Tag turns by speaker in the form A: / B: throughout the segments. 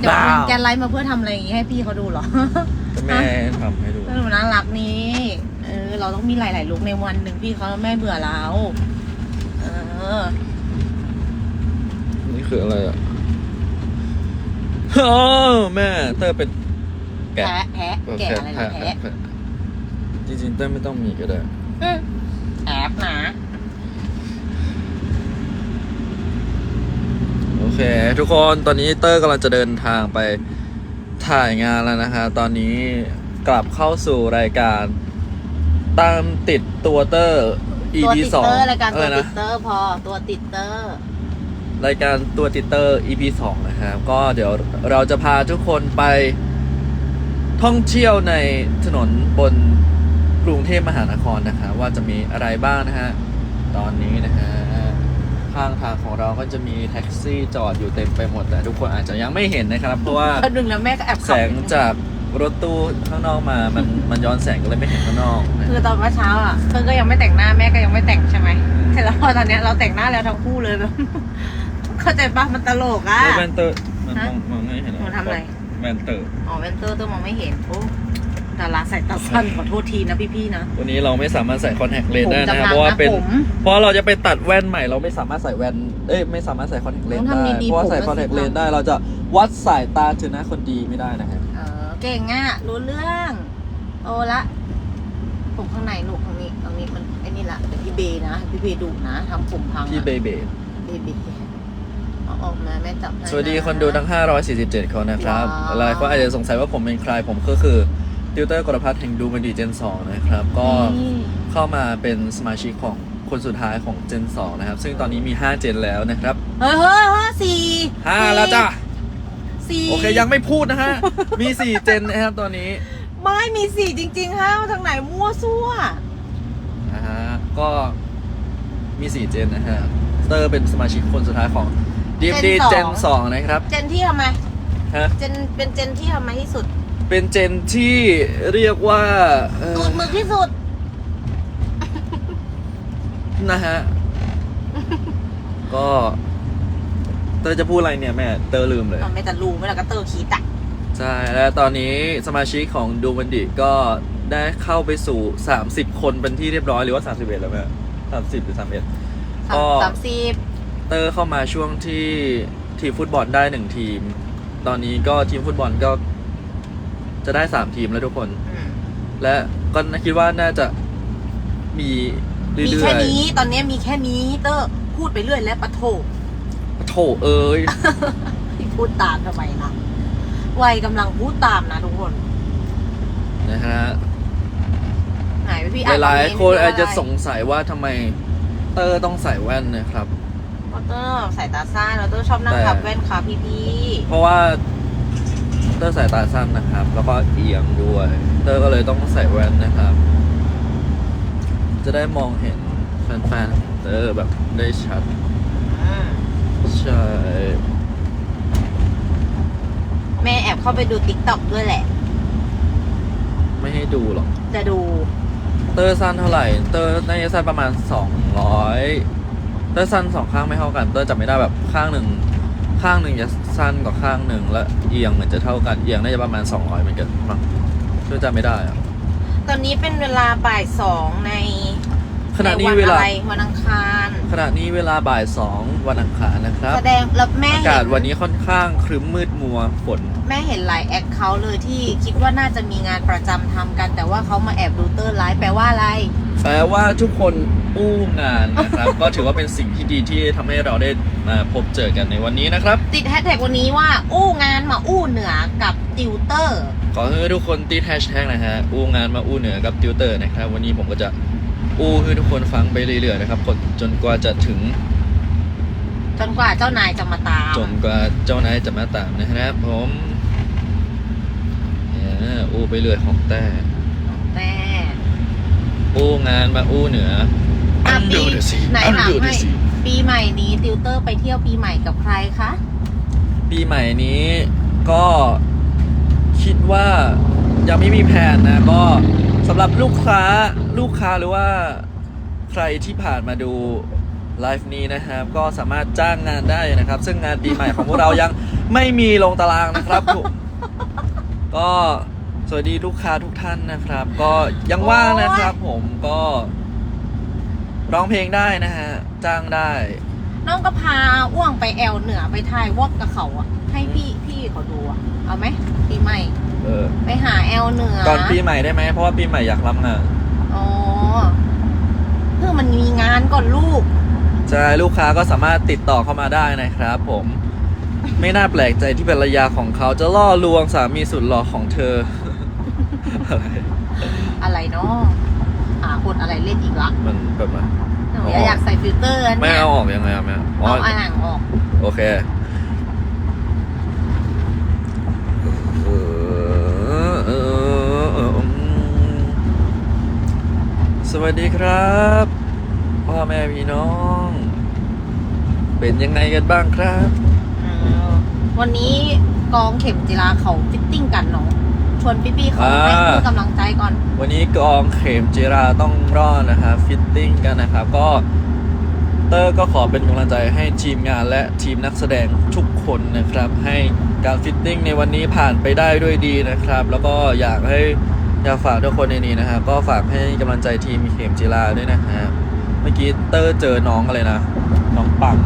A: เดี๋ยว
B: ว้าว
A: แกไลฟ์มาเพื่อทำอะไรอย่างงี้ให้พี่เขาดูเหรอ
B: ก็แม่ทำให้ดู
A: เออน่ารักนี้เออเราต้องมีหลาย ๆ ลุกในวันหนึ่งพี่เขาแม่เบื่อเราเออ
B: นี่คืออะไรอะอ๋อแม่เตอร์เป็นแกะ
A: แพะแพะแกะอะไรนะแพะ
B: จริงๆเตอร์ไม่ต้องมีก็ได้
A: อืมแอบนะ
B: โอเค ทุกคนตอนนี้เตอร์กำลังจะเดินทางไปถ่ายงานแล้วนะฮะตอนนี้กลับเข้าสู่รายการตามติดตัวเตอร์
A: ตัว
B: EP
A: ติด
B: สอง
A: เตอร์รายการ
B: อะ
A: ตั
B: ไร
A: วติ
B: นะ
A: ดเตอร์พอตัวติดเตอร์
B: รายการตัวติดเตอร์ EP สองนะครับ ก็เดี๋ยวเราจะพาทุกคนไปท่องเที่ยวในถนนบนกรุงเทพมหานครนะครับว่าจะมีอะไรบ้างนะฮะ ตอนนี้นะฮะ ข้างทางของเราก็จะมีแท็กซี่จอดอยู่เต็มไปหมดแต่ทุกคนอาจจะยังไม่เห็นนะครับ เพราะว่า
A: แป๊บนึงนะแม่ก็แอบ
B: แสงจากรถตู้ข้างนอกมามันมันย้อนแสงก็เลยไม่เห็นข้างนอกนะ
A: คือตอนเมื่อเช้าอะเพิ่งก็ยังไม่แต่งหน้าแม่ก็ยังไม่แต่งใช่ไหมเสร็จแล้วพอตอนเนี้ยเราแต่งหน้าแล้วทั้งคู่เลยแบบ เข้าใจปะมันตลกอะ
B: แล้วแวนเตอร์มันม
A: ฮะ
B: องมองไม่เห็น
A: หนูทำอะไร
B: แวนเตอร์
A: อ๋อเวนเตอร์ตัวมองไม่เห็นโอ้ ดาราใส่ตาสั้นขอโทษทีนะพี่ๆนะ
B: วันนี้เราไม่สามารถใส่คอนแทคเลน
A: ผม
B: ส์ได้นะครับ
A: จำนำ
B: เพราะว่า
A: นะ
B: เป็น
A: ผม
B: เพราะเราจะไปตัดแว่นใหม่เราไม่สามารถใส่แว่นเอ้ยไม่สามารถใส่คอนแทคเลนส์
A: ต้
B: ได้
A: องทำดีๆ
B: เพราะว่าใส่
A: ผม
B: คอนแทค
A: มัน
B: เลนส์ได้เราจะวัดสายตาเจอหน้าคนดีไม่ได้นะครับ
A: เออเก่งอะ รู้เรื่องโตละ ผมข้างในลูกข้างนี้ตรงนี้มันไอ้นี่ละแต่พี่เบนะ พี่เบดุนะทำผมพังอะ
B: พี่เบเบ
A: เบบีเอาออกมาแม่จับให้ะ
B: สวัสดีคนดูทั้ง 547 คนนะครับ
A: ว้าว
B: หลายคนอาจจะสงสัยว่าผมเป็นใครผมก็คือ ติวเตอร์กรพัฒน์แห่งดูมันดีเจน 2 นะครับ ก็
A: นี่
B: เข้ามาเป็นสมาชิกของคนสุดท้ายของเจน 2 นะครับ ซึ่งตอนนี้มี 5 เจนแล้วนะครับ
A: เฮ้ยเฮ้ยเฮ้ยสี่
B: 5แล้วจ้ะ
A: สี่
B: โอเคยังไม่พูดนะฮะ มี 4 เจนนะครับตอนนี้
A: ไม่มีสี่จริงๆฮะมาทางไหนมั่วซั่ว
B: นะฮะก็มี 4 เจนนะฮะเตอร์เป็นสมาชิกคนสุดท้ายของ DMD เจน 2 นะครับ
A: เจนที่ทำไม
B: ฮะ
A: เจนเป็นเจนที่ทำไมที่สุด
B: เป็นเจนที่เรียกว่าเอ่อ
A: ตูดมึกที่สุด
B: นะฮะ ก็เตอร์จะพูดอะไรเนี่ยแม่เตอร์ลืมเลย
A: มันไม่แต่รูไม่แล้วก็เตอร์ขีตะ
B: ใช่ และตอนนี้สมาชิกของดูมันดิก็ได้เข้าไปสู่ 30 คนเป็นที่เรียบร้อยหรือว่า 31 แล้วแม่สามสิบหรือ31
A: สาม
B: ก็
A: สามสิบ
B: เตอร์เข้ามาช่วงที่ทีมฟุตบอลได้หนึ่งทีม ตอนนี้ก็ทีมฟุตบอลก็ จะได้3ทีมแล้วทุกคน
A: อืม
B: และก็คิดว่าน่าจะมีเรื่
A: มี
B: อยๆ
A: แค่นี้ตอนนี้มีแค่นี้เตอร์พูดไปเรื่อยแล้วปะโถ
B: โถเอ้ย
A: พูดตามทำไมล่ะวัยกำลังพูดตามนะทุกคน
B: นะฮะ
A: ไหนพี่
B: ห
A: อ่าน
B: ลาย
A: คอมเมนต์
B: ๆคน
A: ดิ
B: อาจจะ
A: ไร
B: สงสัยว่าทำไมเตอร์ต้องใส่แว่นนะครับ
A: เพราะเตอร์สายตาสั้นแล้วเตอร์ชอบนั่ง
B: แต่
A: ขับแว่นค่ะพี่พี่
B: เพราะว่า เตอร์สายตาสั้นนะครับ แล้วก็เอียงด้วย เตอร์ก็เลยต้องใส่แว่นนะครับ จะได้มองเห็นแฟนๆของเตอร์แบบได้ชัด
A: อืม
B: ใช่
A: แม่แอบเข้าไปดูติ๊กต็อกด้วยแหละ
B: ไม่ให้ดูหรอก
A: จะดู
B: เตอร์สั้นเท่าไหร่ เตอร์น่าจะสั้นประมาณ 200 เตอร์สั้นสองข้างไม่เท่ากัน เตอร์จำไม่ได้แบบข้างหนึ่ง ข้างหนึ่งจะสั้นกว่าข้างหนึ่งและเอียงเหมือนจะเท่ากันเอียงน่าจะประมาณ 200เหมือนกันมั้งเตอร์จำไม่ได้อะ
A: ตอนนี้เป็นเวลาบ่ายสองใน
B: ขณะนี้
A: ใวั
B: เวลา
A: อะไรวันอังคาร
B: ขณะนี้เวลาบ่ายสองวันอังคารนะครับ
A: แสดงแล้วแม่
B: อา
A: เห็
B: กาศ
A: น
B: วันนี้ค่อนข้างครึ้มมืดมัวฝน
A: แม่เห็นหลายแอคเคาท์เลยที่คิดว่าน่าจะมีงานประจำทำกัน แต่ว่าเขามาแอบดูเตอร์ไลฟ์แปลว่าอะไร
B: แปลว่าทุกคนอู้งานนะครับ ก็ถือว่าเป็นสิ่งที่ดีที่ทำให้เราได้มาพบเจอกันในวันนี้นะครับ
A: ติดแฮชแท็กวันนี้ว่า อู้งานมาอู้เหนือกับติวเตอร์
B: ขอให้ทุกคนติดแฮชแท็กนะฮะอู้งานมาอู้เหนือกับติวเตอร์นะครับ วันนี้ผมก็จะอู้ให้ทุกคนฟังไปเรื่อยๆนะครับจนกว่าจะถึง
A: จนกว่าเจ้านายจะมาตาม
B: จนกว่าเจ้านายจะมาตามนะครับผมเนี่ยอู้ไปเรื่อยของแต่
A: แม่
B: อู้งานมาอู้เหนือ
A: อะ
B: อัน
A: ปี
B: ดูดิสิ
A: ไหน
B: อัน
A: ถาม
B: ดูดิ
A: ให้
B: สิ
A: ปีใหม่นี้ติวเตอร์ไปเที่ยวปีใหม่กับใครคะ
B: ปีใหม่นี้ก็คิดว่ายังไม่มีแผนนะ ก็สำหรับลูกค้าลูกค้าหรือว่าใครที่ผ่านมาดูไลฟ์นี้นะครับ ก็สามารถจ้างงานได้นะครับ ซึ่งงานปีใหม่ของพวกเรายังไม่มีลงตารางนะครับผมก็ สวัสดีลูกค้าทุกท่านนะครับ ก็ยังว่างนะครับ ผมก็ร้องเพลงได้นะฮะ จ้างได้
A: น้องก็พาอ้วงไปแอลเหนือไปถ่ายวอกกับเขาอะให้พี่พี่เขาดูอะเอาไหมปีใหม่
B: เออ
A: ไปหาแอลเหนือ
B: ก่อนปีใหม่ได้ไหมเพราะว่าปีใหม่อยากรับงาน
A: อ๋อเพื่อมันมีงานก่อนลูก
B: ใช่ลูกค้าก็สามารถติดต่อเข้ามาได้นะครับ ผม ไม่น่าแปลกใจที่ภรรยาของเขาจะล่อลวงสามีสุดหล่อของเธอ อะไร
A: อะไรเนาะหาคนอะไรเล่นอีกละ
B: มันแบบว่า
A: หนู
B: อ๋อ
A: อยากใส่ฟิลเตอร์
B: ไม่
A: เนี่ย
B: เอาออกยังไงอะแม่อ๋อ
A: เอาอ่างออก
B: โอเคเออเออเอออืมสวัสดีครับพ่อแม่พี่น้อง เป็นยังไงกันบ้างครับ
A: อืมวันนี้กองเข็มจิราเขาฟิตติ้งกันเนาะ ชวนพี่ๆเขาให้
B: อ่า
A: กำลังใจก่อน
B: วันนี้กองเข็มจิราต้องรอดนะครับฟิตติ้งกันนะครับ ก็เตอร์ก็ขอเป็นกำลังใจให้ทีมงานและทีมนักแสดงทุกคนนะครับ ให้การฟิตติ้งในวันนี้ผ่านไปได้ด้วยดีนะครับ แล้วก็อยากให้อยากฝากทุกคนในนี้นะครับก็ฝากให้กำลังใจทีมเข็มจิราด้วยนะครับเมื่อกี้เตอร์เจอน้องอะไรนะ น้องปัง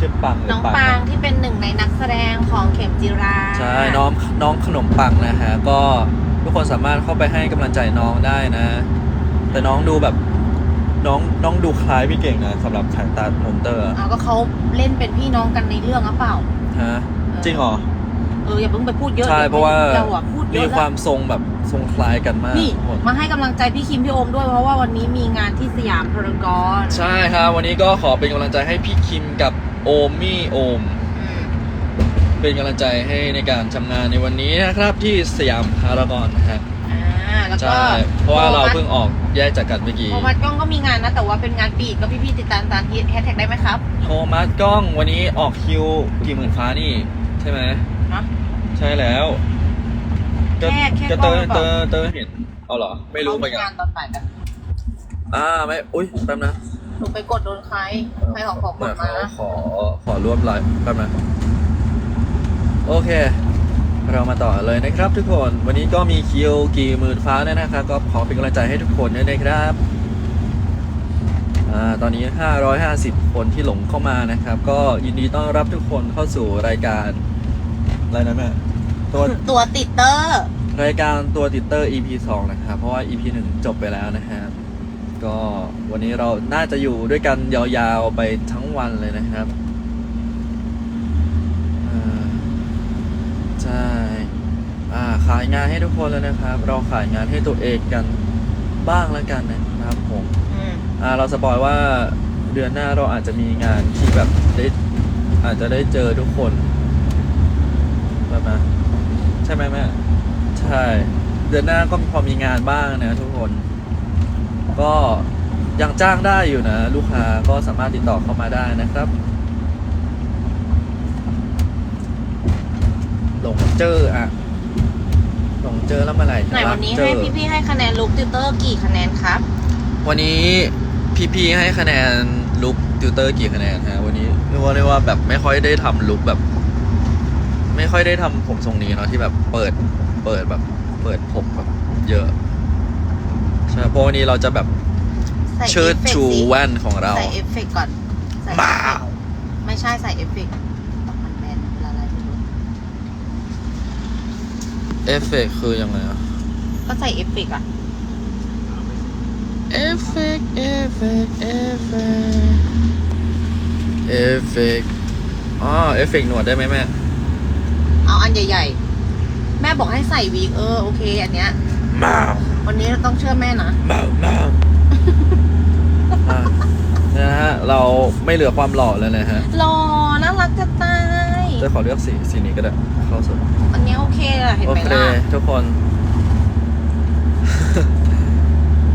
B: ชื่อปังหรื
A: น้อง
B: ปัง
A: ปางที่เป็นหนึ่งในนักแสดงของเข็มจิรา
B: ใช่น้องน้องขนมปังนะฮะก็ทุกคนสามารถเข้าไปให้กำลังใจน้องได้นะ แต่น้องดูแบบน้องน้องดูคล้ายพี่เก่งนะสำหรับสายตาโมเตอร์อะ
A: เอาก็เขาเล่นเป็นพี่น้องกันในเรื่องหรือเปล่า
B: ฮะจริงเหรอ
A: เอออย่าเพิ่งไปพูดเยอะ
B: ใช่
A: ดี๋ย
B: เพราะว่า
A: เราอะพูดเย
B: มี
A: อะ
B: ควา
A: แล้ว
B: มทรงแบบทรงคล้ายกันมาก
A: นี่
B: ทุกคน
A: มาให้กำลังใจพี่คิมพี่โอมด้วยเพราะว่าวันนี้มีงานที่สยามพารากอน
B: ใช่ครับวันนี้ก็ขอเป็นกำลังใจให้พี่คิมกับ โอมมี่โอม
A: อืม
B: เป็นกำลังใจให้ในการทำงานในวันนี้นะครับที่สยามพารากอนนะครับ
A: อ่าแล้วก็
B: ใช่เพราะว่าเราเพิ่งออกแยกจากกันเมื่อกี้
A: โทมัสกล้องก็มีงานนะ แต่ว่าเป็นงานปีกก็พี่ๆติดตามตามที่แฮชแท็กได้ไหมครับ
B: โทมัสกล้องวันนี้ออกคิวกี่หมื่นฟ้านี่ ใช่ไหม
A: นะ
B: ใช่แล้ว ก็
A: แค่แค่
B: ก็
A: กล้
B: เต
A: อง
B: อ
A: หรือ
B: ร์
A: เป
B: เตอ
A: ล่า
B: ร์เตอร์เห็นเอาเหรอ ไม่รู้เหมือนกัน
A: งานตอนบ่ายแบบ
B: อ่าไม่ อุ้ยแป๊บนะ
A: หนูไปกดโดนใคร ใครของขอกดมา
B: ขอขอร่วมไลฟ์แป๊บนะโอเค เรามาต่อเลยนะครับทุกคน วันนี้ก็มีคิวกี่หมื่นฟ้าเนี่ยนะครับ ก็ขอเป็นกำลังใจให้ทุกคนด้วยนะครับอ่าตอนนี้ 550 คนที่หลงเข้ามานะครับ ก็ยินดีต้อนรับทุกคนเข้าสู่รายการอะไรนะแม่ตัว
A: ตัวติดเตอร์
B: รายการตัวติดเตอร์ EP 2 นะครับ เพราะว่า EP 1 จบไปแล้วนะครับ ก็วันนี้เราน่าจะอยู่ด้วยกันยาวๆไปทั้งวันเลยนะครับอ่าใช่อ่าขายงานให้ทุกคนแล้วนะครับ เราขายงานให้ตัวเองกันบ้างแล้วกันนะครับผม
A: อืม
B: อ่าเราสปอยว่าเดือนหน้าเราอาจจะมีงานที่แบบได้อาจจะได้เจอทุกคนแบบนะใช่ไหมแม่ใช่ เดือนหน้าก็พอมีงานบ้างนะทุกคน ก็ยังจ้างได้อยู่นะ ลูกค้าก็สามารถติดต่อเข้ามาได้นะครับหลงเจออะหลงเจอแล้วเมื่อไหร่จะ
A: ไหน
B: รั
A: วั
B: ก
A: นนี้
B: เจ
A: ให้
B: อ
A: พี่ๆให้คะแนนลุคติวเตอร์กี่คะแนนครับ
B: วันนี้พี่ๆให้คะแนนลุคติวเตอร์กี่คะแนนฮะวันนี้เรียกว่าเรียกว่าแบบไม่ค่อยได้ทำลุคแบบ ไม่ค่อยได้ทำผมทรงนี้เนาะที่แบบเปิดเปิดแบบ เปิดผมแบบเยอะ ใช่เพราะวันนี้เราจะแบบ
A: ใส่
B: เชิด
A: เอฟเฟกต์
B: ชู
A: สิ
B: แว่นของเรา
A: ใส่เอฟเฟกต์ก่อนใส่เอฟเฟกต์
B: บ้า
A: ไม่ใช่ใส่เอฟเฟกต์มันแบนละลายไม่รู้
B: เอฟเฟกต์คือยังไงอะ
A: ก็ใส่เอฟเฟกต์อะ
B: เอฟเฟกต์เอฟเฟกต์เอฟเฟกต์เอฟเฟกต์อ๋อเอฟเฟกต์หนวดได้ไหมแม่
A: เอาอันใหญ่ ๆ แม่บอกให้ใส่วีกเออโอเค อันเนี้ย
B: มา
A: วันนี้เราต้องเชื่อแม่นะ
B: มามาอะนะฮะเราไม่เหลือความหล่อแล้วนะฮะ
A: รอน่ารักจะตาย
B: จะขอเลือกสีสีนี้ก็ได้เข้าสุด
A: อันนี้โอเคอะเห็น
B: โอ
A: ไหม
B: เค
A: ล่ะ
B: ทุกคน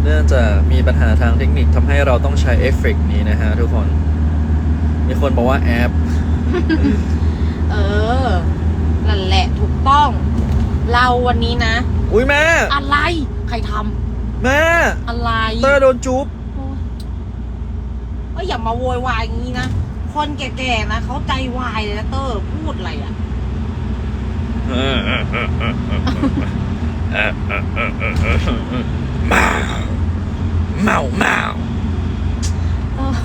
B: เนื่องจากมีปัญหาทางเทคนิคทำให้เราต้องใช้เอฟเฟกต์นี้นะฮะทุกคน มีคนบอกว่าแอป
A: เออนั่นแหละถูกต้อง เราวันนี้นะ
B: อุ้ยแม่
A: อะไร รท
B: แม่ำ
A: อะไร
B: เตอร์โดนจุ๊บ
A: โอ้ยก็อย่ามาโวยวายอย่างนี้นะ คนแก่ๆนะเขาใจวายเลยนะเตอร์พูดอะไรอะ
B: เมาเมาเมา
A: เออ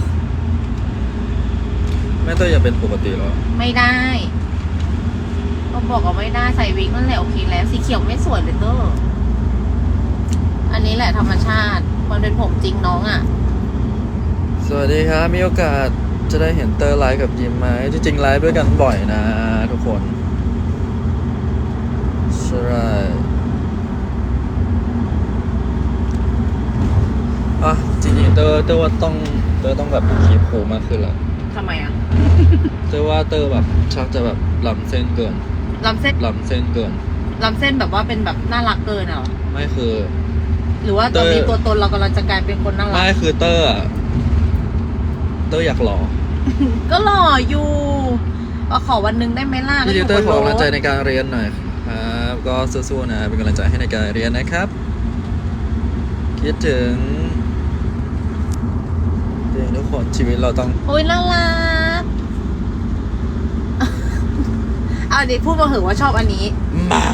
B: แม่เต้ยอย่าเป็นปกติแล้ว
A: ไม่ได้ ก็บอกว่าไม่ได้ใส่วิกนั่นแหละโอเคแล้วสีเขียวไม่สวยเลยเตอร์ อันนี้แหละธรรมชาติ มันเป็นผมจริงน้องอะ
B: สวัสดีครับ มีโอกาสจะได้เห็นเตอร์ไลฟ์กับยิมไหมจริงๆไลฟ์ด้วยกันบ่อยนะทุกคนใช่อะจริงๆเตอร์เตอร์ว่าต้องเตอร์ต้องแบบคีบคูลมากขึ้นละ
A: ทำไมอะ
B: เตอร์ว่าเตอร์แบบชักจะแบบล้ำเส้นเกิน
A: ลำเส้น
B: ล้ำเส้นเกิน
A: ลำเส้นแบบว่าเป็นแบบน่ารักเกินอะเหรอ
B: ไม่คือ
A: หรือว่าตอนนี้
B: เตอร์
A: ตัวตนเรากำลังจะกลายเป็นคนน่ารั
B: ไม่
A: ก
B: คือเตอร์อะเตอร์อยากหล่อ
A: ก็หล่ออยู่ก็ขอวันหนึงได้ไหมล่ะ
B: พี่ลิวเตอร์ข
A: ก็
B: อ
A: อยู่บน
B: กำลังใจ
A: รถ
B: ในการเรียนหน่อยครับก็สู้ๆนะเป็นกำลังใจให้ในการเรียนนะครับ คิดถึงเด็กทุกคนชีวิตเราต้อง
A: โอ้ยน่ารักเอาดิพูดมาเหอะว่าชอบอันนี้
B: เมา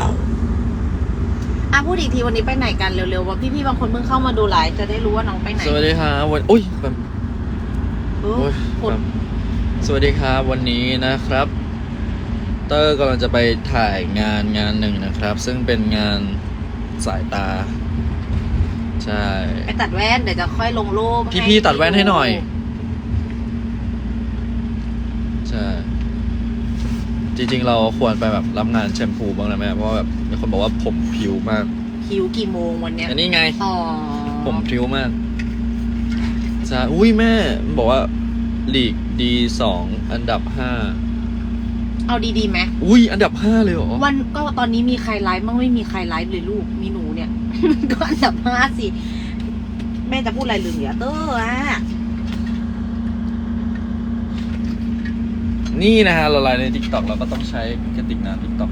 A: อะพูดอีกทีวันนี้ไปไหนกันเร็วๆว่าพี่ๆบางคนเพิ่งเข้ามาดูไลฟ์จะได้รู้ว่าน้องไปไหน
B: สวัสดีครับวันอุ้ยแบบ
A: เออ
B: โอ้ย
A: พูด
B: แบบสวัสดีครับวันนี้นะครับ เตอร์กำลังจะไปถ่ายงานงานหนึ่งนะครับ ซึ่งเป็นงานสายตา ใช่
A: ไปตัดแว่นเดี๋ยวจะค่อยลงรูป
B: พี่พี่ตัดแว่นให้หน่อย ใช่ จริง ๆ เราควรไปแบบรับงานแชมพูบ้างนะแม่เพราะว่าแบบมีคนบอกว่าผมผิวมาก
A: คิวกี่โมงวันเนี้ย
B: อันนี้ไง
A: อ๋อ
B: ผมผิวมากใช่อุ้ยแม่มันบอกว่าลีกดีสองอันดับห้า
A: เอาดีๆไหม
B: อุ้ย อันดับห้าเลยเหรอ
A: วันก็ตอนนี้มีใครไลฟ์บ้างไม่มีใครไลฟ์เลยลูกมีหนูเนี่ย ก็อันดับห้าสิ แม่จะพูดอะไรลืมอย่าเตอร์อะ
B: นี่นะฮะเราไลน์ในทิกตอกเราก็ต้องใช้กระติกน้ำทิกตอก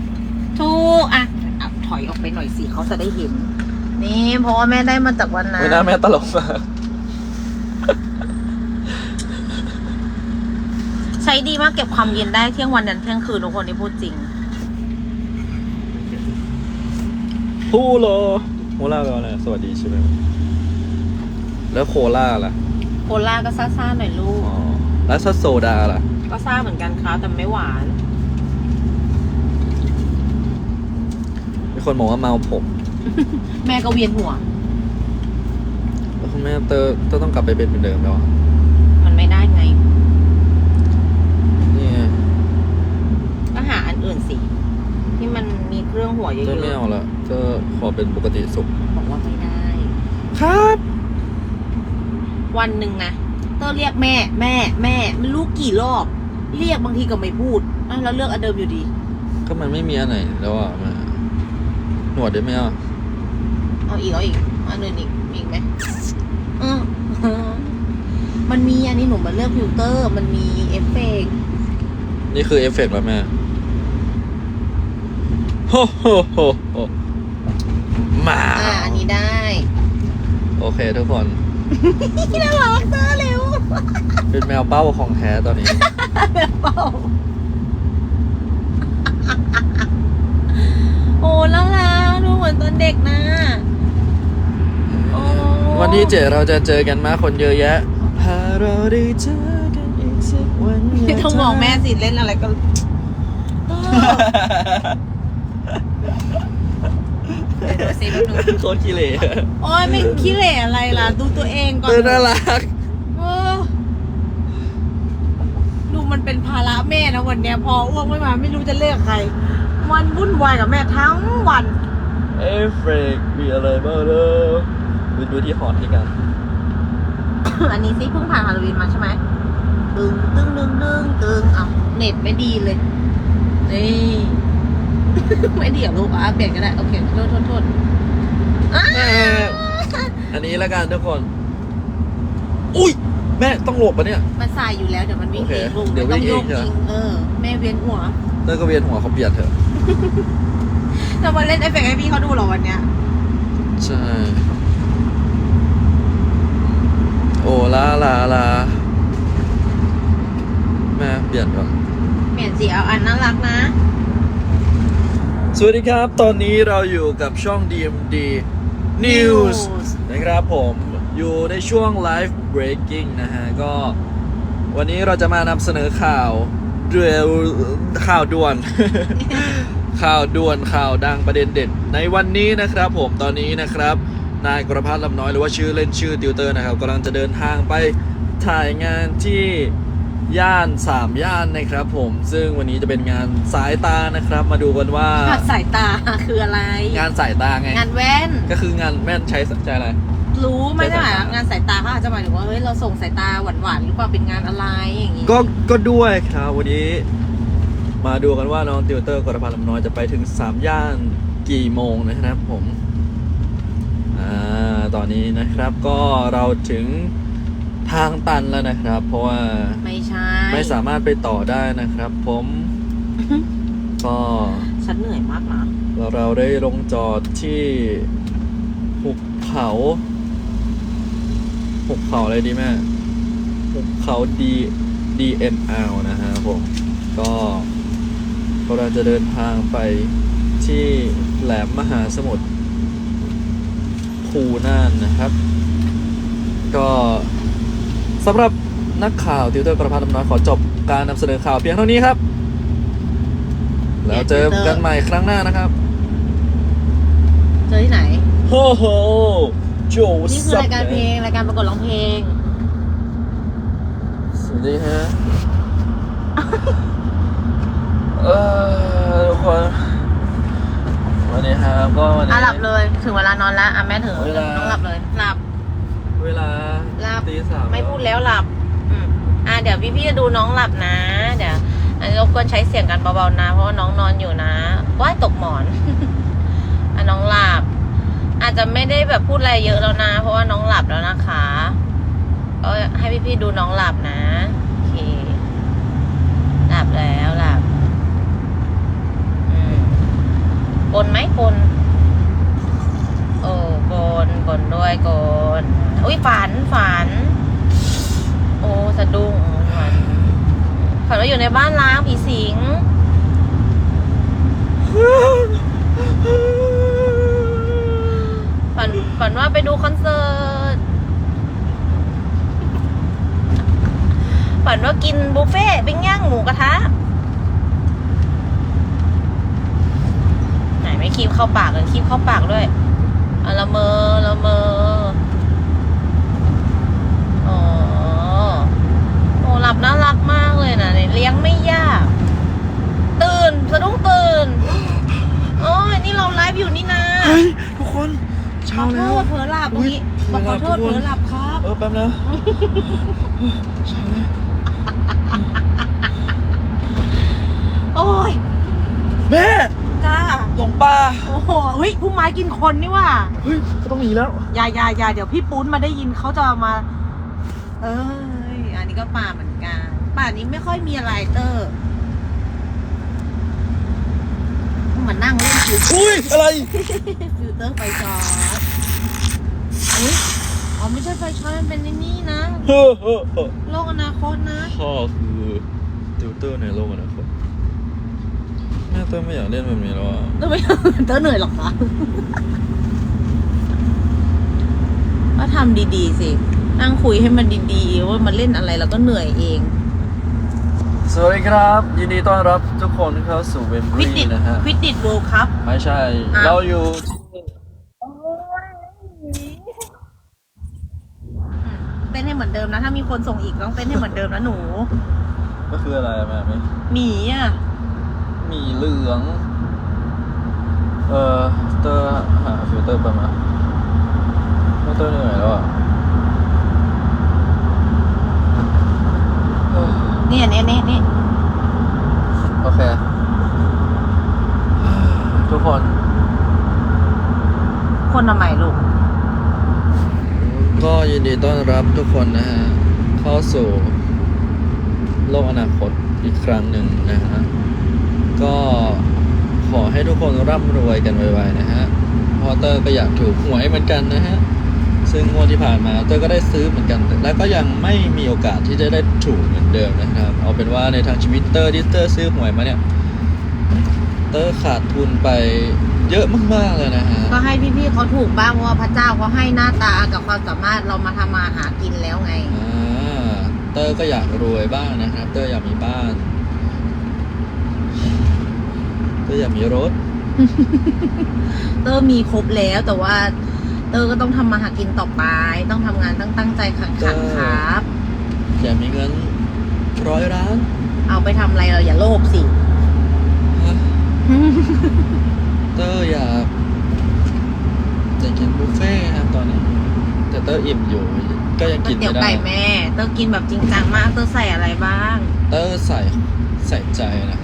A: ถูกอะอะถอยออกไปหน่อยสิเขาจะได้เห็น นี่เพราะว่าแม่ได้มาจากวันนั้น
B: ไม่น่าแม่ตลกมาก
A: ใช้ดีมากเก็บความเย็นได้เที่ยงวันยันเที่ยงคืนทุกคนที่พูดจริง
B: ฮูโลโคล่าแปลว่าอะไรสวัสดีใช่ไหมแล้วโคล่าล่ะ
A: โคล่าก็ซ่าๆหน่อยลูก
B: อ๋อแล้วถ้าโซดาล่ะ
A: ก็ซ่าเหมือนกันครับแต่ไม่หวาน
B: มีคนบอกว่าเมาผม
A: แม่ก็เวียนหัว
B: แล้วคุณแม่เตอร์เตอร์ต้องกลับไปเป็นเหมือนเดิมแล้วอะ
A: มันไม่ได้ไง
B: นี่ไง
A: ก็หาอันอื่นสิ ที่มันมีเครื่องหัวเย
B: เตอร์ไม่
A: อะ
B: เอาละเตอร์ขอเป็นปกติสุข
A: ๆบอกว่าไม่ได้
B: ครับ
A: วันหนึ่งนะเตอร์เรียกแม่ แม่ แม่ไม่รู้กี่รอบ เรียกบางทีก็ไม่พูดอะแล้วเลือกอันเดิมอยู่ดี
B: ก็มันไม่มีอันไหนแล้วอะแม่หนวดได้ไหมอะ
A: เอาอีกเอาอีกอันอื่นอีกมีอีกไหมอืมมันมีอันนี้หนูมาเลือกฟิลเตอร์ มันมีเอฟเฟกต์
B: นี่คือเอฟเฟกต์แล้วแม่โฮโฮโฮโฮมา
A: อ่าอันนี้ได้
B: โอเคทุกคน
A: น่ารักเตอร์เร็ว
B: เป็นแมวเป้าของแท้ตอนนี้
A: เปล่าโอ้น่ารักดูเหมือนตอนเด็กนะ โอ้
B: วันที่เจ็ดเราจะเจอกันมากคนเยอะแยะถ้าเราได้เจอกันอีกสักวัน
A: ไม่ต้องมองแม่สิเล่นอะไรก็เออเดี๋ยวดูสิดูหนู
B: โคตรขี้เหร่
A: โอ้ยไม่ขี้เหร่อะไรล่ะ ดูตัวเองก่อน
B: เออน่ารัก
A: เออดูมัน เป็นภาระแม่นะวันเนี้ยพออ้วกไม่มาไม่รู้จะเลือกใคร มันวุ่นวายกับแม่ทั้งวัน
B: เอฟเฟกต์มีอะไรบ้างเด้อไปดูที่หอที่กัน
A: อันนี้ซิเพิ่งผ่านฮาโลวีนมาใช่ไหมตึงตึงตึงตึงตึงอ้าวเน็ตไม่ดีเลยนี่ ไม่ดีเหรอลูกอะเปลี่ยนก็ได้โอเคโทษโทษโทษอ้า
B: แม่อันนี้แล้วกันทุกคน อุ้ย แม่ต้องหลบปะเนี่ย
A: มันสายอยู่แล้วเดี๋ยวมันวิ่ง
B: โอเค
A: เองลูก
B: เดี๋ยว
A: ไม่ต้อง
B: วิ่
A: โย
B: ง
A: ก
B: เอง
A: จริงเออแม่เวียนหัว
B: เต้ยก็เวียนหัวเขาเปลี่ยนเถอะ
A: จะมาเล่นเอฟเฟกต์ให้พี่เขาดูเหรอวันเนี้ย
B: ใช่ โอ้ลาลาลาแม่เปลี่ยนก่อน
A: เปลี่ยนสีเอาอันน่ารักนะ
B: สวัสดีครับ ตอนนี้เราอยู่กับช่อง DMD News นะครับผม อยู่ในช่วง Live Breaking นะฮะ ก็วันนี้เราจะมานำเสนอข่าวเร็วข่าวด่วน ข่าวด่วนข่าวดังประเด็นเด็ด ในวันนี้นะครับผมตอนนี้นะครับ นายกรพัฒน์ลำน้อยหรือว่าชื่อเล่นชื่อติวเตอร์นะครับกำลังจะเดินทางไปถ่ายงานที่ย่านสามย่านนะครับผมซึ่งวันนี้จะเป็นงานสายตานะครับ มาดูกันว่า
A: สายตาคืออะไร
B: งานสายตาไง
A: งานแว่น
B: ก็คืองานแม่นใช้ใจอะไร
A: รู้ไหม
B: ใช่
A: ใช่ไหม
B: สายตางา
A: นสายตาเขาอาจจะหมายถึงว่าเฮ้ยเราส่งสายตาหวานๆหรือเปล่าเป็นงานอะไรอย่างงี้
B: ก็ก็ด้วยครับวันนี้ มาดูกันว่าน้องติวเตอร์กรพันธ์ลำน้อยจะไปถึงสามย่านกี่โมงนะครับผมอ่าตอนนี้นะครับก็เราถึงทางตันแล้วนะครับ เพราะว่า
A: ไม่ใช่
B: ไม่สามารถไปต่อได้นะครับ ผมก็
A: ฉันเหนื่อยมากนะ
B: เราเราได้ลงจอดที่หุบเขา หุบเขาอะไรดีแม่หุบเขา D DNL นะฮะผม ก็เราจะเดินทางไปที่แหลมมหาสมุทรภูน่านนะครับ ก็สำหรับนักข่าวติวเตอร์ประพัฒน์ลำน้อยขอจบการนำเสนอข่าวเพียงเท่านี้ครับ แล้วเจอกันใหม่ครั้งหน้านะครับ
A: เจอที่ไหน
B: โฮโฮ โจ
A: นี่คือรายการเพลงรายการประกวดร้องเพลง
B: สวัสดีฮะ เออทุกคน วันนี้ครับก็วันนี้
A: อะหลับเลย ถึงเวลานอนแล้วอะแม่ถึง
B: เวลา
A: ต้องหลับเลย หลับ
B: เวลา
A: หลับ
B: ตีสาม
A: ไม่พูดแล้วหลับ อืมอะเดี๋ยวพี่ๆจะดูน้องหลับนะ เดี๋ยวอันนี้รบกวนใช้เสียงกันเบาๆนะ เพราะว่าน้องนอนอยู่นะ ว่ายตกหมอน อะน้องหลับ อาจจะไม่ได้แบบพูดอะไรเยอะแล้วนะ เพราะว่าน้องหลับแล้วนะคะ ก็ให้พี่ๆดูน้องหลับนะโอเคหลับแล้วหลับอืมกลนไหมกลนโอ้กลนกลนด้วยกลนอุ้ยฝันฝัน โอ้สะดุ้งฝันฝันว่าอยู่ในบ้านล้างผีสิง ฝันฝันว่าไปดูคอนเสิร์ต ฝันว่ากินบุฟเฟ่ปิ้งย่างหมูกระทะ ไหนไม่คีบเข้าปากเลยคีบเข้าปากด้วยอะละเมอละเมออ๋อโอ้หลับน่ารักมากเลยนะเนี่ยเลี้ยงไม่ยาก ตื่น สะดุ้งตื่นโอ้ยนี่เราไลฟ์อยู่นี่นะ
B: เฮ้ย ทุกคน เช้า
A: อโท
B: แล้ว
A: ษเผลอหลับตรงนี้
B: อุ๊
A: บ
B: ย
A: อกขอโทษ
B: เผลอหลับทุกคน
A: เผลอหลับครับ
B: เออแป๊บนะเช้าแล้ว
A: โอ้ย
B: แม่
A: จ้า
B: หลงป่า
A: โอ้โหเฮ้ยผู้ไม้กินคนนี่ว่า
B: เฮ้ยก็ต้องหนีแล้ว
A: อย่าอย่าอย่าเดี๋ยวพี่ปุ้นมาได้ยินเขาจะมา เอ้ยอันนี้ก็ป่าเหมือนกัน ป่านี้ไม่ค่อยมีอะไรเตอร์ เหมือนนั่งเล่นฟิว
B: อุ้ยอะไร
A: ฟิลเตอร์ไฟช็อตอุ้ยอ๋อไม่ใช่ไฟช็อตมันเป็นในนี่นะ
B: เฮ้อเฮ้อเฮ้อ
A: โลกอนาคตนะ
B: พ่อคือติวเตอร์ในโลกอนาคตแม่เต้ยไม่อยากเล่นแบบนี้แล้วอะ
A: เตอร์ไม่เตอร์เหนื่อยหรอกคะก็ทำดีๆสิ นั่งคุยให้มันดีๆ ว่ามันเล่นอะไรแล้วก็เหนื่อยเอง
B: สวัสดีครับ ยินดีต้อนรับทุกคนเข้าสู่เวมบ
A: ควิด
B: รี
A: ดิด
B: นะฮะ
A: ควิดดิดเวิลด์ครับ
B: ไม่ใช่
A: อะ
B: เราอยู่ที่
A: เต้นให้เหมือนเดิมนะ ถ้ามีคนส่งอีกต้องเต้นให้เหมือนเดิมนะหนู
B: ก็คืออะไรอะแม่ไม่
A: หมีอะ
B: หมีเหลือง เออเตอร์หาฟิลเตอร์ไปมาไม่เตอร์เหนื่อยแล้วอะเฮ้ย
A: นี่อันนี้อันนี้นี่
B: โอเค ทุกคน
A: คนทำไมลูก
B: ก็ยินดีต้อนรับทุกคนนะฮะ เข้าสู่ โลกอนาคตอีกครั้งหนึ่งนะฮะ ก็ขอให้ทุกคนร่ำรวยกันไวๆนะฮะเพอเตอร์ก็อยากถูกหวยเหมือนกันนะฮะ ซึ่งงวดที่ผ่านมาเตอร์ก็ได้ซื้อเหมือนกัน แล้วก็ยังไม่มีโอกาสที่จะได้ถูกเหมือนเดิมนะครับ เอาเป็นว่าในทางชีวิตเตอร์ที่เตอร์ซื้อหวยมาเนี่ย เตอร์ขาดทุนไปเยอะมากๆเลยนะฮะ
A: ก็ให้พี่ๆเขาถูกบ้างเพราะว่าพระเจ้าเขาให้หน้าตากับความสามารถเรามาทำมาหากินแล้วไง
B: อ่าเตอร์ก็อยากรวยบ้างนะครับ เตอร์อยากมีบ้าน เตอร์อยากมีรถ
A: เตอร์มีครบแล้วแต่ว่าเตอร์ก็ต้องทำมาหากินต่อไป ต้องทำงานต้องตั้งใจขันขันครับ
B: อยากมีเงินร้อยล้าน
A: เอาไปทำอะไรเราอย่าโลภสิ
B: ฮะเตอร์อยากจะกินบุฟเฟ่ต์ครับตอนนี้ แต่เตอร์อิ่มอยู่ ก็ยัง
A: ก๋ว
B: กิ
A: ย
B: น
A: เตี๋ยว
B: ไม่ได้
A: ไก่แม่ เตอร์กินแบบจริงจังมาก เตอร์ใส่อะไรบ้าง
B: เตอร์ใส่ใส่ใจนะทุ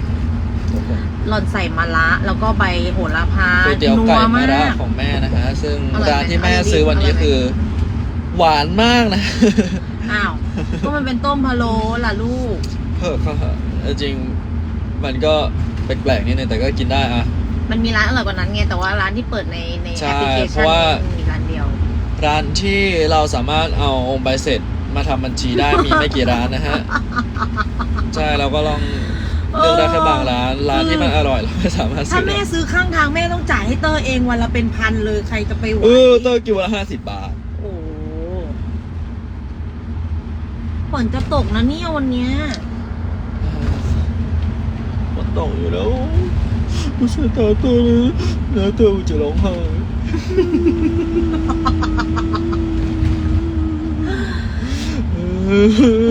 B: กคน
A: หล่อนใส่มะระแล้วก็ใบโหระพา
B: ก๋วยเตี๋ยว
A: นั
B: ไก่
A: ว
B: มะ
A: มา
B: ระ
A: ก
B: ของแม่นะฮะ ซึ่ง
A: อร่อยไหม
B: ร้านที่แม่
A: อร่อยดี
B: ซื้อวันนี้
A: อร่อยไหม
B: คือ หวานมากนะ
A: อ้าว ก็มันเป็นต้มพะโล้ล่ะลูก
B: เพิ่ก็จริงๆมันก็แปลกๆนิดนึงแต่ก็กินได้อะ
A: มันมีร้านอร่อยกว่านั้นไงแต่ว่าร้านที่เปิดในใน
B: ใช่
A: แอปพลิเค
B: เพ
A: ชัน
B: ราะว่า
A: มันมีร้านเดียว
B: ร้านที่เราสามารถเอาใบเสร็จมาทำบัญชีได้มีไม่กี่ร้านนะฮะ ใช่เราก็ลอง เลือกได้แค่บางร้าน ร้านที่มันอร่อยเราไม่สามารถ
A: ถ้า
B: ซื้อ
A: แม่
B: ได้
A: ซื้อข้างทางแม่ต้องจ่ายให้เตอร์เองวันละเป็นพันเลยใครจะไปไหว
B: เออเตอร์กิวละห้าสิบบาท
A: โอ้โหฝนจะตกนะเนี่ยวันเนี้ย
B: มันตกอยู่แล้วไม่ใช่ตาเตอร์เลยนะเตอร์จะร้องไห้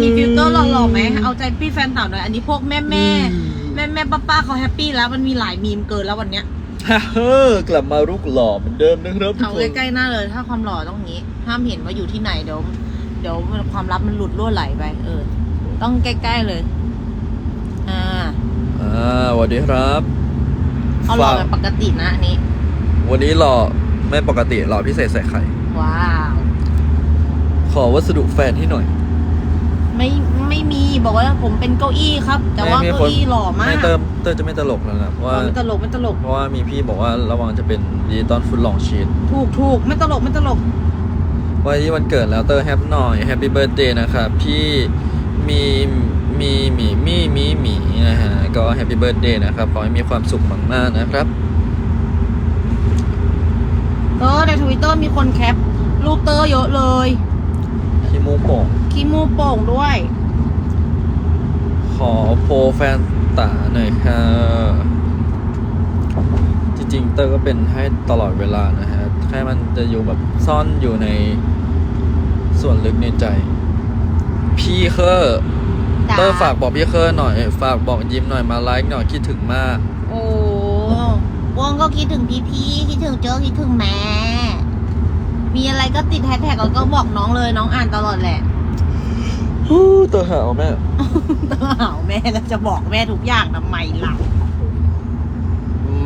A: มีฟิลเตอร์หล่อๆไหมเอาใจพี่แฟนเต่าหน่อยอันนี้พวกแม่แม่แม่แม่ป้าป้าๆเขาแฮปปี้แล้วมันมีหลายมีมเกินแล้ววันเนี้ย
B: ฮ่าเฮ้อกลับมารุกหล่อเหมือนเดิมนะครับทุก
A: เอา
B: คน
A: ใกล้ๆหน้าเลย ถ้าความหล่อต้องงี้ ห้ามเห็นว่าอยู่ที่ไหนเดี๋ยวเดี๋ยวความลับมันหลุดรั่วไหลไป เออ ต้องใกล้ๆเลย อ่า
B: อ่าสวัสดีครับ
A: เอาหล่อแบบปกตินะอันนี้
B: วันนี้หล่อไม่ปกติหล่อพิเศษใส่ไข่
A: ว้าว
B: ขอวัสดุแฟนให้หน่อย
A: ไม่ไม่มีบอกว่าผมเป็นเก้าอี้ครับ แต่ว่า
B: ไม่มี
A: เก้า
B: คน
A: อี้หล่อมาก
B: ไม่เติมเติมจะไม่ตลกแล้วนะเพราะว่า
A: อ๋อไม่ตลกไม่ตลก
B: เพราะว่ามีพี่บอกว่าระวังจะเป็นดิจิตอลฟุตลองชีต
A: ถูกถูกไม่ตลกไม่ตลก
B: วันนี้วันเกิดแล้วเตอร์แฮปหน่อยแฮปปี้เบิร์ดเดย์นะครับพี่มีมีหมีมีมีหมีนะฮะก็แฮปปี้เบิร์ดเดย์นะครับขอให้มีความสุขมากๆนะครับ
A: เออในทวิตเตอร์มีคนแคปรูปเตอร์เยอะเลย
B: ขี้มูกโป่ง
A: ขี้มูกโป่งด้วย
B: ขอโพลแฟนตาหน่อยค่ะ จริงๆ เตอร์ก็เป็นให้ตลอดเวลานะฮะแค่มันจะอยู่แบบซ่อนอยู่ในส่วนลึกในใจ พี่เคอร์เตอร์ฝากบอกพี่เคอร์หน่อย ฝากบอกยิ้มหน่อยมาไลค์หน่อยคิดถึงมาก
A: โอ้วงก็คิดถึงพี่พี่คิดถึงเจ้คิดถึงแม่มีอะไรก็ติดแฮชแท็กแล้วก็บอกน้องเลยน้องอ่านตลอดแหละ
B: ตอร์หาวแม่
A: เตอร์หาวแม่แล้วจะบอกแม่ทุกอย่างทำไมล่ะ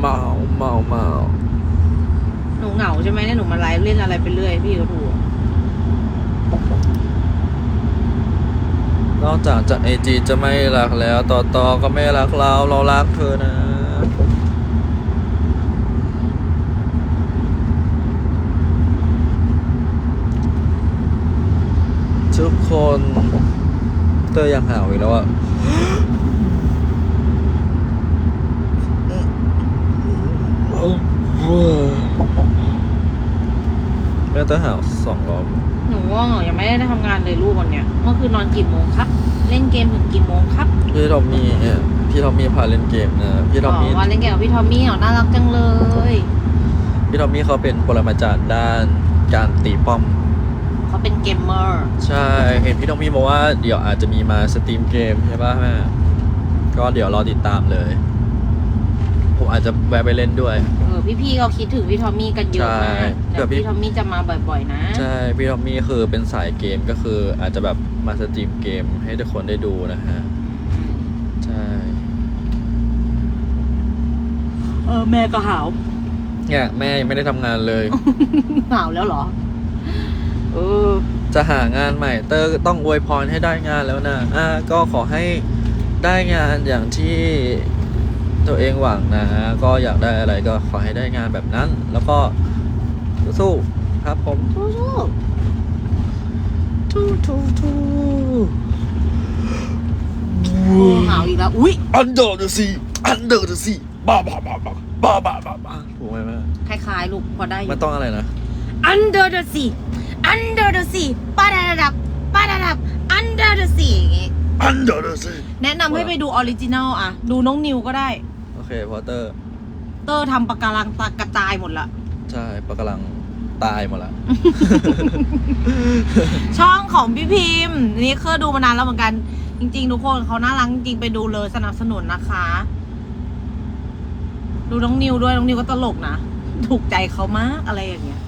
B: เมาเมาเมา
A: หนูเหงาใช่ไหมเนี่ยหนูมาไลฟ์เล่นอะไรไปเรื่อยพี่ก็ถูก
B: นอกจากจากไอจีจะไม่รักแล้ว ต่อต่อก็ไม่รักเราเรารักเธอนะทุกคน เตอร์ยังหาวอีกแล้วอะแม่เตอร์หาวสองรอบ
A: หนูง่วงเหรอยังไม่ได้ทำงานเลยลูกวันเนี้ยเมื่อคืนนอนกี่โมงครับ เล่นเกมถึงกี่โมงครับ
B: พี่ทอมมี่เนี่ยพี่ทอมมี่พาเล่นเกมนะพี่ทอมมี่
A: วันเล่นเกมกับพี่ทอมมี่เหรอน่ารักจังเลย
B: พี่ทอมมี่เขาเป็นปรมาจารย์ด้านการตีป้อม
A: เขาเป็นเกมเมอร์
B: ใช่ เห็นพี่ทอมมี่บอกว่าเดี๋ยวอาจจะมีมาสตรีมเกมใช่ป่ะแม่ ก็เดี๋ยวรอติดตามเลย ผมอาจจะแวะไปเล่นด้วย
A: เออพี่ๆเขาคิดถึงพี่ทอมมี่กันเยอะมาก
B: ใช่
A: แต่
B: เดี๋ยวพี่
A: พี่ทอมมี่จะมาบ่อยๆนะ
B: ใช่ พี่ทอมมี่คือเป็นสายเกมก็คืออาจจะแบบมาสตรีมเกมให้ทุกคนได้ดูนะฮะ ใช่
A: เออแม่ก็หาว
B: เนี่ยแม่ยังไม่ได้ทำงานเลย
A: หาวแล้วเหรอ
B: จะหางานใหม่เตอร์ต้องอวยพรให้ได้งานแล้วนะอะก็ขอให้ได้งานอย่างที่ตัวเองหวังนะ ก็อยากได้อะไรก็ขอให้ได้งานแบบนั้น แล้วก็สู้ครับผม
A: สู้
B: ทูทูทู
A: หาอีกแล้ว อุ้ย
B: under the sea under the ะซีบ้าบ้าบ้าบ้าบ้าบ้าบ้าถูกไหมแม่
A: คล้ายๆ ลูกพอได้
B: มันต้องอะไรนะ
A: under the sea Under the sea ปาดาดับปาดาดับ Under the sea อย่างงี้
B: Under the sea
A: แนะนำให้ไปดูออริจินัลอะดูน้องนิวก็ได้
B: โอเคพอเตอร์
A: เตอร์ทำปะการังตากระจายหมดละ
B: ใช่ปะกำลังตายหมดละ
A: ช่องของพี่พิมพ์นี่เคยดูมานานแล้วเหมือนกัน จริง ๆ ทุกคนเขาน่ารักจริงๆไปดูเลยสนับสนุนนะคะ ดูน้องนิวด้วยน้องนิวก็ตลกนะ ถูกใจเขามากอะไรอย่างเงี้ยเ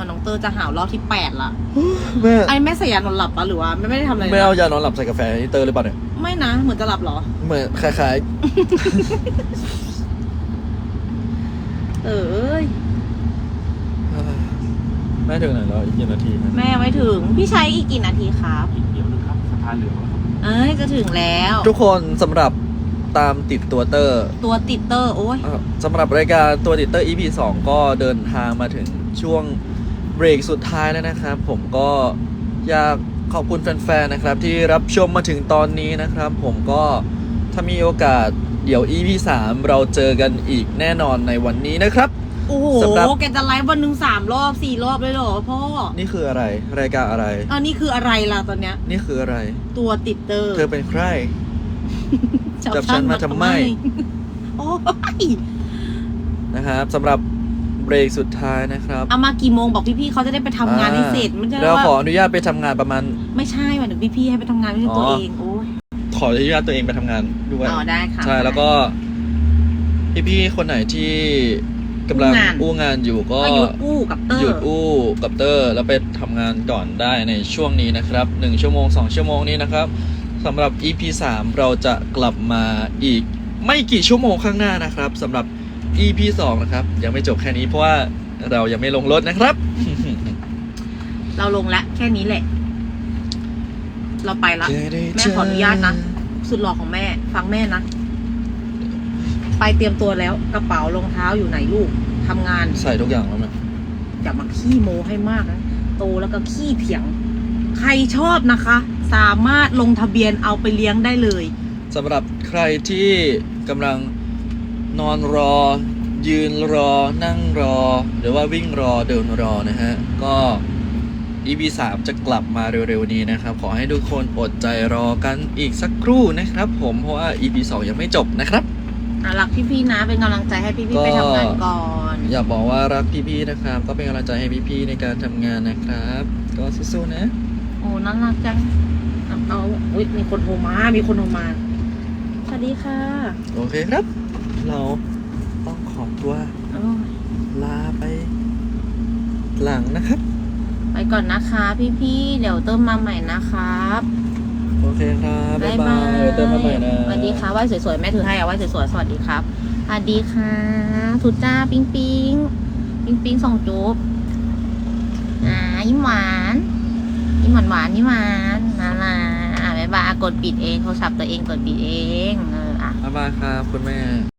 A: ออน้องเตอร์จะหาวรอบที่แปดละ
B: แม่
A: ไอ้แม่ใส่ยานอนหลับปะหรือว่าไม่ไม่ได้ทำอะไรนะ
B: ไม่เอายานอนหลับใส่กาแฟให้เตอร์หรือเปล่าเนี่ย
A: ไม่นะ เหมือนจะหลับเหรอ
B: เหมือนคล้าย
A: เออเอ้ย
B: ๆไม่ถึงไหนแล้วอีกกี่นาทีนะ
A: แม่ไม่ถึง พี่ใช้อีกกี่นาทีครับ
C: อีกเดี๋ยวนึงครับสะพานเหลืองแล้วครับ
A: เอ้ยจะถึงแล้ว
B: ทุกคนสำหรับตามติดตัวเตอร์
A: ตัวติดเตอร์ โอ้ย
B: อะสำหรับรายการตัวติดเตอร์ EP 2 ก็เดินทางมาถึงช่วง เบรกสุดท้ายแล้วนะครับ ผมก็อยากขอบคุณแฟนๆนะครับ ที่รับชมมาถึงตอนนี้นะครับ ผมก็ถ้ามีโอกาสเดี๋ยว EP 3เราเจอกันอีกแน่นอนในวันนี้นะครับ
A: โอ้โห
B: สำหรับ
A: แกจะไลฟ์วันหนึ่งสามรอบสี่รอบเลยเหรอพ่อ
B: นี่คืออะไรรายการอะไร
A: อันนี้คืออะไรล่ะตอนเนี้ย
B: นี่คืออะไร
A: ตัวติดเตอร์
B: เธอเป็นใคร จับฉันมาทำไม
A: โอ้ย
B: นะครับสำหรับ เบรกสุดท้ายนะครับ
A: เอามากี่โมงบอกพี่ๆเขาจะได้ไปทำงานให้เสร็จมันจะ
B: เรา
A: ว่า
B: ขออนุญาตไปทำงานประมาณ
A: ไม่ใช่หมายถึงพี่ๆให้ไปทำงานไม่ใช่ตัว
B: อ๋อ
A: เองโอ้ย
B: ขออนุญาตตัวเองไปทำงานด้วย
A: อ๋อได้ค่ะ
B: ใช่แล้วก็ พี่ๆคนไหนที่กำลัง
A: อู้งาน
B: อู้งานอยู่ก็
A: ก็หยุดอู้กับเตอ
B: หยุด
A: ร์
B: อู้กับเตอร์แล้วไปทำงานก่อนได้ในช่วงนี้นะครับหนึ่งชั่วโมงสองชั่วโมงนี้นะครับสำหรับ EP 3 เราจะกลับมาอีกไม่กี่ชั่วโมงข้างหน้านะครับสำหรับ EP 2 นะครับ ยังไม่จบแค่นี้เพราะว่าเรายังไม่ลงรถนะครับ
A: เราลงแล้วแค่นี้แหละ เราไปละ แม่ขออนุญาตนะ สุดหล่อของแม่ ฟังแม่นะ ไปเตรียมตัวแล้วกระเป๋ารองเท้าอยู่ไหนลูกทำงาน
B: ใส่ทุกอย่างแล้วไหม
A: อย่ามาขี้โมให้มากนะโตแล้วก็ขี้เถียง ใครชอบนะคะ สามารถลงทะเบียนเอาไปเลี้ยงได้เลย
B: สำหรับใครที่กำลังนอนรอ ยืนรอนั่งรอ หรือว่าวิ่งรอเดินรอนะฮะ ก็ EP 3จะกลับมาเร็วๆนี้นะครับ ขอให้ทุกคนอดใจรอกันอีกสักครู่นะครับ ผมเพราะว่า EP 2ยังไม่จบนะครับ
A: อะรักพี่ๆนะเป็นกำลังใจให้พี่
B: ก็
A: ๆไปทำงานก่อน
B: อยากบอกว่ารักพี่ๆนะครับ ก็เป็นกำลังใจให้พี่ๆในการทำงานนะครับ ก็สู้ๆนะ
A: โอ้น่ารักจังเอาเอาอุ้ยมีคนโทรมา มีคนโทรมาสวัสดีค่ะ
B: โอเคครับ เรา ต้องขอตัว
A: โอ้ย
B: ลาไป หลังนะครับ
A: ไปก่อนนะคะพี่ๆ เดี๋ยวเติมมาใหม่นะครับ
B: โอเคครับบ๊ายบายเติมมาใหม่นะ
A: สวัสดีค่ะไหว้สวยๆแม่ถือให้เอาไหว้สวยๆสวัสดีครับสวัสดีค่ะทุจ้าปิ๊งปิ๊งปิ๊งปิ๊งส่งจุ๊บอ่ายิ้มหวานยิ้มหวานหวานๆยิ้มหวานน่ารักอะบ๊ายบายอะกดปิดเองโทรศัพท์ตัวเองกดปิดเองเอออะ
B: บ๊ายบายครับคุณแม่